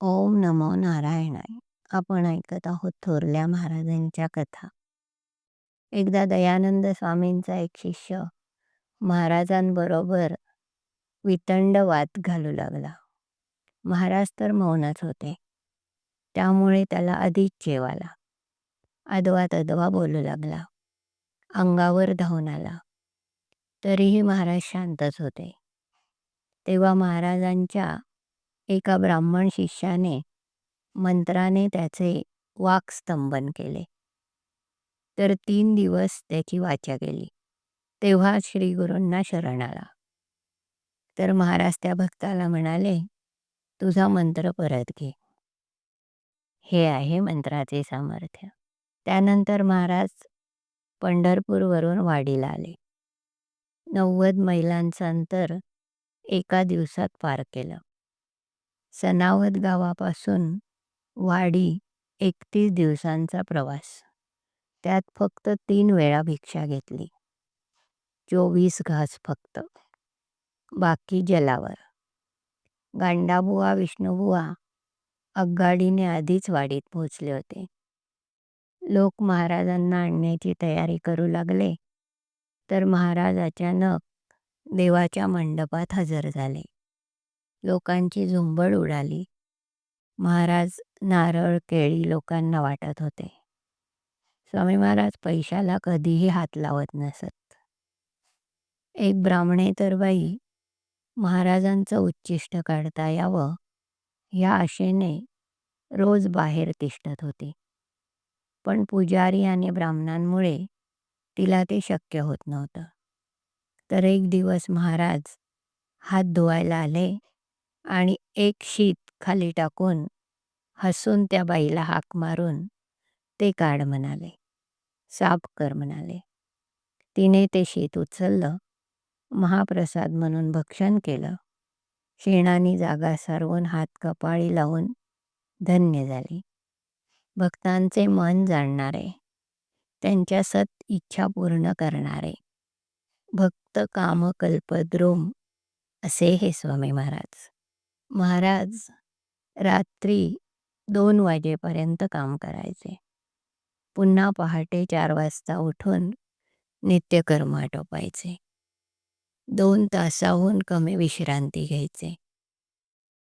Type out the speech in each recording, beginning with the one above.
ओम नमो नारायणाय. आपण ऐकत आहोत थोरल्या महाराजांच्या कथा. एकदा दयानंद स्वामींचा एक शिष्य महाराजांबरोबर वितंड वाद घालू लागला. महाराज तर मौनच होते. त्यामुळे त्याला अधिक जेव आला अदवा तदवा बोलू लागला. अंगावर धावून आला. तरीही महाराज शांतच होते. तेव्हा महाराजांच्या एका ब्राह्मण शिष्याने मंत्राने त्याचे वाक्स्तंभन केले. तर तीन दिवस त्याची वाचा गेली. तेव्हा श्री गुरूंना शरण आला. तर महाराज त्या भक्ताला म्हणाले तुझा मंत्र परत घे. हे आहे मंत्राचे सामर्थ्य. त्यानंतर महाराज पंढरपूरवरून वाडीला आले. नव्वद मैलांचं अंतर एका दिवसात पार केलं. सनावद गावापासून वाडी एकतीस दिवसांचा प्रवास. त्यात फक्त तीन वेळा भिक्षा घेतली. चोवीस घास फक्त. बाकी जलावर. गांडाबुवा विष्णुबुवा आगगाडीने आधीच वाडीत पोहोचले होते. लोक महाराजांना आणण्याची तयारी करू लागले तर महाराज अचानक देवाच्या मंडपात हजर झाले. लोकांची झुंबड उडाली. महाराज नारळ केळी लोकांना वाटत होते. स्वामी महाराज पैशाला कधीही हात लावत नसत. एक ब्राह्मणे तर बाई महाराजांचं उच्चिष्ट काढता यावं या आशेने रोज बाहेर तिष्ठत होती. पण पुजारी आणि ब्राह्मणांमुळे तिला ते शक्य होत नव्हतं. तर एक दिवस महाराज हात धुवायला आले. आणि एक शीत खाली टाकून हसून त्या बाईला हाक मारून ते काढ म्हणाले साफ कर म्हणाले. तिने ते शीत उचललं महाप्रसाद म्हणून भक्षण केलं. शेणानी जागा सारवून हात कपाळी लावून धन्य झाली. भक्तांचे मन जाणणारे त्यांच्या सत इच्छा पूर्ण करणारे भक्त काम कल्पद्रोम असे हे स्वामी महाराज. महाराज रात्री दोन वाजेपर्यंत काम करायचे. पुन्हा पहाटे चार वाजता उठून नित्यकर्म आटोपायचे. दोन तासाहून कमी विश्रांती घ्यायचे.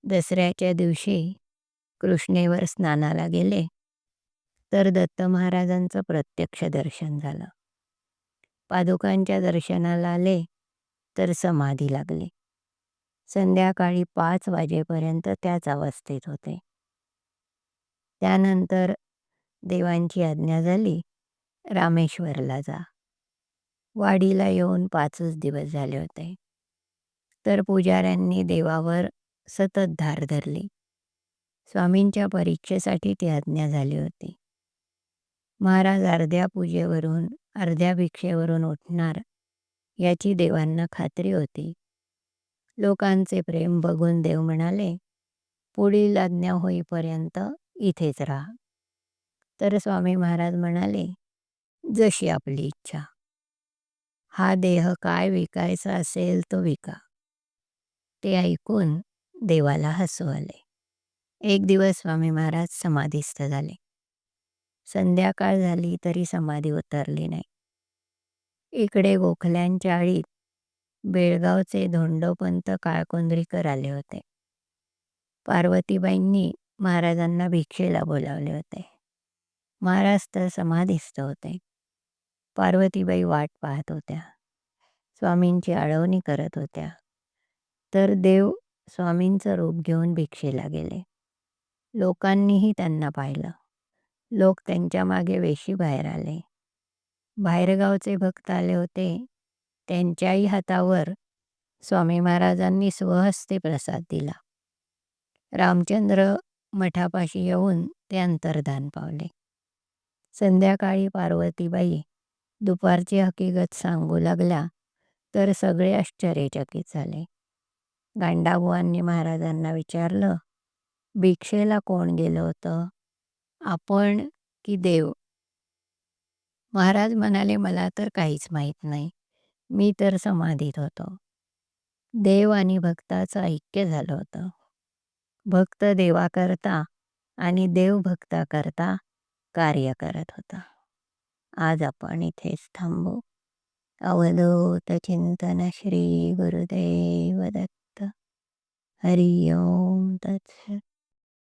दसऱ्याच्या दिवशी कृष्णेवर स्नानाला गेले तर दत्त महाराजांचं प्रत्यक्ष दर्शन झालं. पादुकांच्या दर्शनाला आले तर समाधी लागली. संध्याकाळी पाच वाजेपर्यंत त्याच अवस्थेत होते. त्यानंतर देवांची आज्ञा झाली रामेश्वरला जा. वाडीला येऊन पाचच दिवस झाले होते. तर पुजाऱ्यांनी देवावर सतत धार धरली. स्वामींच्या परीक्षेसाठी ती आज्ञा झाली होती. महाराज अर्ध्या पूजेवरून अर्ध्या भिक्षेवरून उठणार याची देवांना खात्री होती. लोकांचे प्रेम बघून देव म्हणाले पुढील आज्ञा होईपर्यंत इथेच राहा. तर स्वामी महाराज म्हणाले जशी आपली इच्छा. हा देह काय विकायचा असेल तो विका. ते ऐकून देवाला हसू आले. एक दिवस स्वामी महाराज समाधीस्थ झाले. संध्याकाळ झाली तरी समाधी उतरली नाही. इकडे गोखल्यांच्या आळीत बेळगावचे धोंडोपंत काळकोंद्रीकर आले होते. पार्वतीबाईंनी महाराजांना भिक्षेला बोलावले होते. महाराज तर समाधिस्थ होते. पार्वतीबाई वाट पाहत होत्या. स्वामींची आळवणी करत होत्या. तर देव स्वामींचं रूप घेऊन भिक्षेला गेले. लोकांनीही त्यांना पाहिलं. लोक त्यांच्या मागे वेशी बाहेर आले. बाहेरगावचे भक्त आले होते. त्यांच्याही हातावर स्वामी महाराजांनी स्वहस्ते प्रसाद दिला. रामचंद्र मठापाशी येऊन ते अंतर्धान पावले. संध्याकाळी पार्वतीबाई दुपारची हकीकत सांगू लागल्या तर सगळे आश्चर्यचकित झाले. गांडाबुवांनी महाराजांना विचारलं भिक्षेला कोण गेलं होतं? आपण की देव? महाराज म्हणाले मला तर काहीच माहीत नाही. मी तर समाधीत होतो. देव आणि भक्ताचं ऐक्य झालं होतं. भक्त देवाकरता आणि देव भक्ताकरता कार्य करत होता. आज आपण इथेच थांबू. अवधूत चिंतन श्री गुरुदेव दत्त. हरि ओम तत्सत.